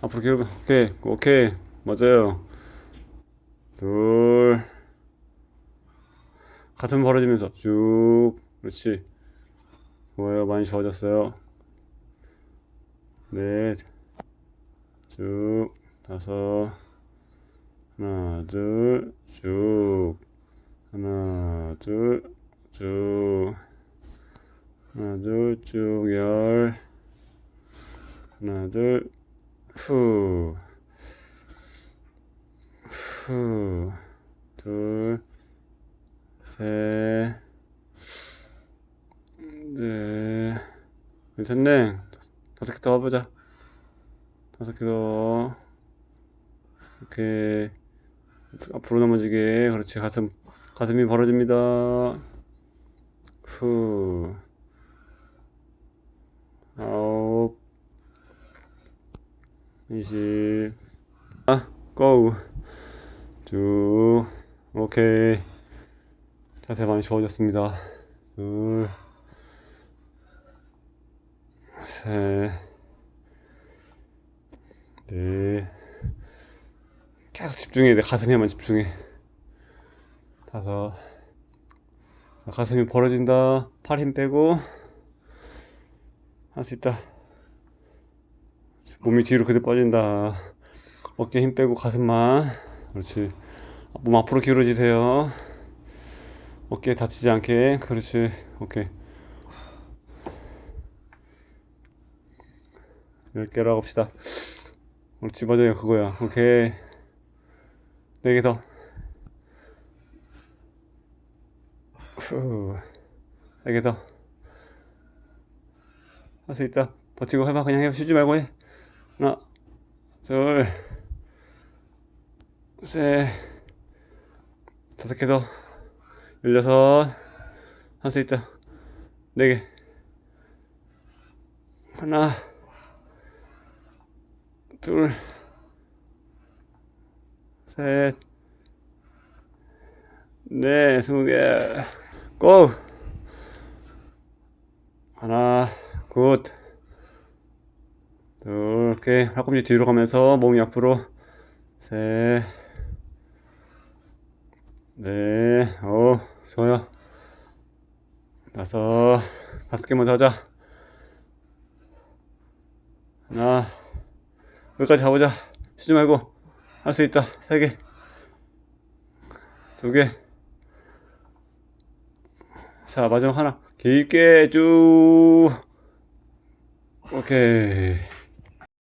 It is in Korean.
앞으로 길어 오케이 오케이. 맞아요. 둘. 가슴 벌어지면서 쭉. 그렇지. 좋아요. 많이 좋아졌어요. 넷쭉. 다섯. 하나 둘쭉. 하나 둘쭉. 하나 둘쭉열. 하나 둘 후, 후, 둘, 셋, 넷, 괜찮네. 다섯 개더 와보자. 다섯 개 더. 이렇게, 앞으로 넘어지게. 그렇지. 가슴, 가슴이 벌어집니다. 후, 20 아, go 쭉 오케이 자세 많이 좋아졌습니다 둘 셋, 넷. 계속 집중해야 돼 가슴에만 집중해. 다섯. 가슴이 벌어진다. 팔 힘 빼고. 할 수 있다. 몸이 뒤로 그대로 빠진다. 어깨 힘 빼고 가슴만. 그렇지. 몸 앞으로 기울어지세요. 어깨 다치지 않게. 그렇지. 오케이. 10개로 합시다. 그렇지. 맞아요. 그거야. 오케이. 4개 더. 후. 4개 더. 할 수 있다. 버티고 해봐. 그냥 해. 쉬지 말고 해. 하나, 둘, 셋, 다섯 개 더, 열여섯, 할 수 있다. 네 개. 하나, 둘, 셋, 넷, 스무 개. 고! 하나, 굿. 둘, 이렇게 팔꿈치 뒤로 가면서 몸이 앞으로 셋, 넷, 오, 좋아요. 다섯, 다섯 개만 더 하자. 하나, 여기까지 가보자. 쉬지 말고 할 수 있다. 세 개, 두 개. 자, 마지막 하나. 깊게 쭉. 오케이.